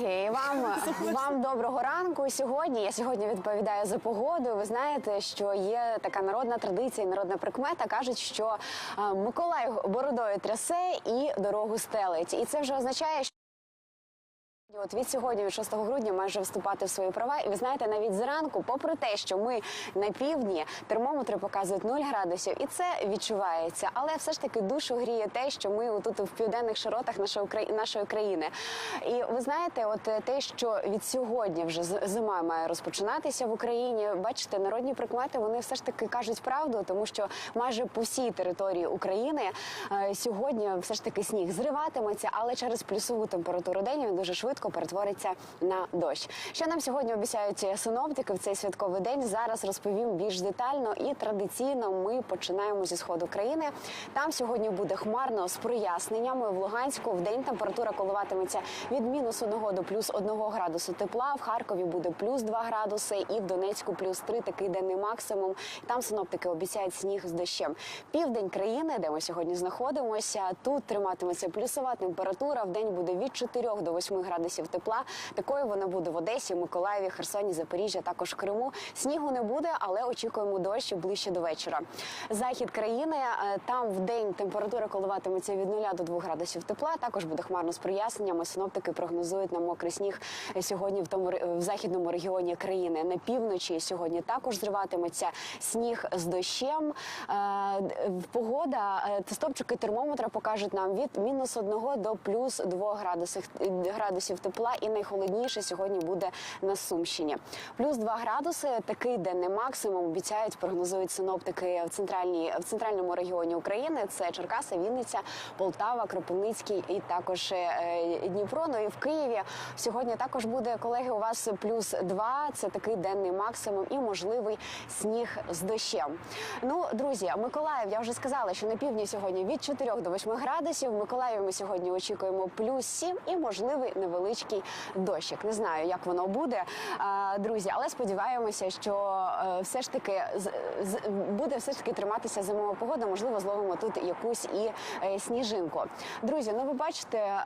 колеги, і вам, вам доброго ранку. Сьогодні я сьогодні відповідаю за погоду. Ви знаєте, що є така народна традиція, народна прикмета. кажуть, що а, Миколай бородою трясе і дорогу стелить. І це вже означає, що. От від сьогодні, від 6 грудня, майже вступати в свої права. І ви знаєте, навіть зранку, попри те, що ми на півдні, термометри показують 0 градусів, і це відчувається. Але все ж таки душу гріє те, що ми тут в південних широтах нашої країни. І ви знаєте, от те, що від сьогодні вже зима має розпочинатися в Україні. Бачите, народні прикмети вони все ж таки кажуть правду, тому що майже по всій території України е, сьогодні все ж таки сніг зриватиметься, але через плюсову температуру день він дуже швидко перетвориться на дощ. Що нам сьогодні обіцяють синоптики в цей святковий день? Зараз розповім більш детально і традиційно ми починаємо зі сходу країни. Там сьогодні буде хмарно з проясненнями. В Луганську в день температура коливатиметься від мінус 1 до плюс 1 градусу тепла. В Харкові буде плюс 2 градуси, і в Донецьку плюс 3, такий денний максимум. Там синоптики обіцяють сніг з дощем. Південь країни, де ми сьогодні знаходимося, тут триматиметься плюсова температура. В день буде від 4 до 8 градусів тепла. Такою вона буде в Одесі, Миколаєві, Херсоні, Запоріжжя, також Криму. Снігу не буде, але очікуємо дощ ближче до вечора. Захід країни е, там в день температура коливатиметься від 0 до 2 градусів тепла. Також буде хмарно з проясненнями. Синоптики прогнозують на мокрий сніг сьогодні в тому в західному регіоні країни. На півночі сьогодні також зриватиметься сніг з дощем. Е, Погода е, стопчики термометра покажуть нам від мінус 1 до плюс 2 градусів градусів тепла. І найхолодніше сьогодні буде на Сумщині. Плюс 2 градуси. Такий денний максимум обіцяють, прогнозують синоптики в центральній в центральному регіоні України. Це Черкаса, Вінниця, Полтава, Кропивницький і також е, Дніпро. Ну і в Києві сьогодні також буде колеги. У вас плюс 2, Це такий денний максимум і можливий сніг з дощем. Ну, друзі, Миколаїв, я вже сказала, що на півдні сьогодні від 4 до 8 градусів. В Миколаєві ми сьогодні очікуємо плюс 7 і можливий невеличкий дощик. Не знаю, як воно буде, друзі, але сподіваємося, що е, все ж таки буде все ж таки триматися зимова погода. Можливо, зловимо тут якусь і е, сніжинку. Друзі, ну ви бачите, е,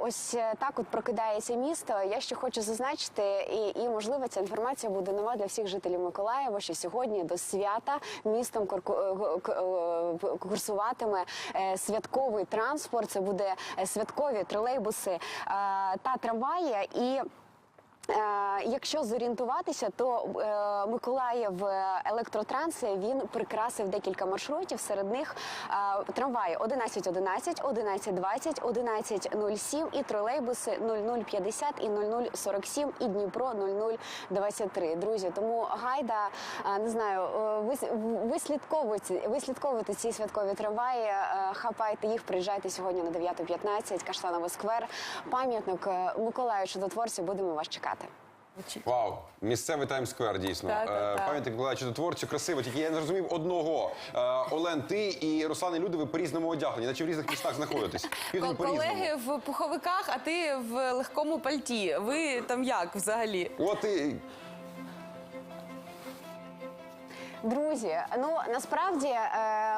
ось так от прокидається місто. Я ще хочу зазначити, і, і можливо ця інформація буде нова для всіх жителів Миколаєва, що сьогодні до свята містом курсуватиме святковий транспорт. Це буде святкові тролейбуси е, та трамваї і. Е, Якщо зорієнтуватися, то е, Миколаїв е, електротранс він прикрасив декілька маршрутів. Серед них трамваї 11.11, 11.20, 11.07 і тролейбуси 0050 і 0047 і Дніпро 0023. Друзі, тому гайда не знаю, вис- вислідковуйте, вислідковуйте ці святкові трамваї, хапайте їх, приїжджайте сьогодні на 9.15, Каштановий сквер, пам'ятник Миколаю Чудотворцю. Будемо вас чекати. Вау, місцевий таймсквер, дійсно. Так, так, Е, так. Пам'ятник Миколая Чудотворцю, красиво. Тільки я не зрозумів одного. Е, Олен, ти і Руслан і Люди, ви по-різному одягнені, наче в різних містах знаходитесь. По-різному. Колеги в пуховиках, а ти в легкому пальті. Ви там як взагалі? От і Друзі, ну насправді е,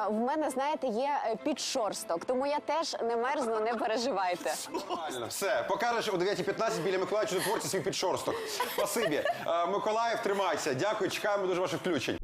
в мене знаєте є е, підшорсток, тому я теж не мерзну, не переживайте. нормально. Все, покажеш о 9.15 біля Миколая Чудотворця свій підшорсток. Спасибі. Е, Миколаїв, тримайся. Дякую, чекаємо дуже ваших включень.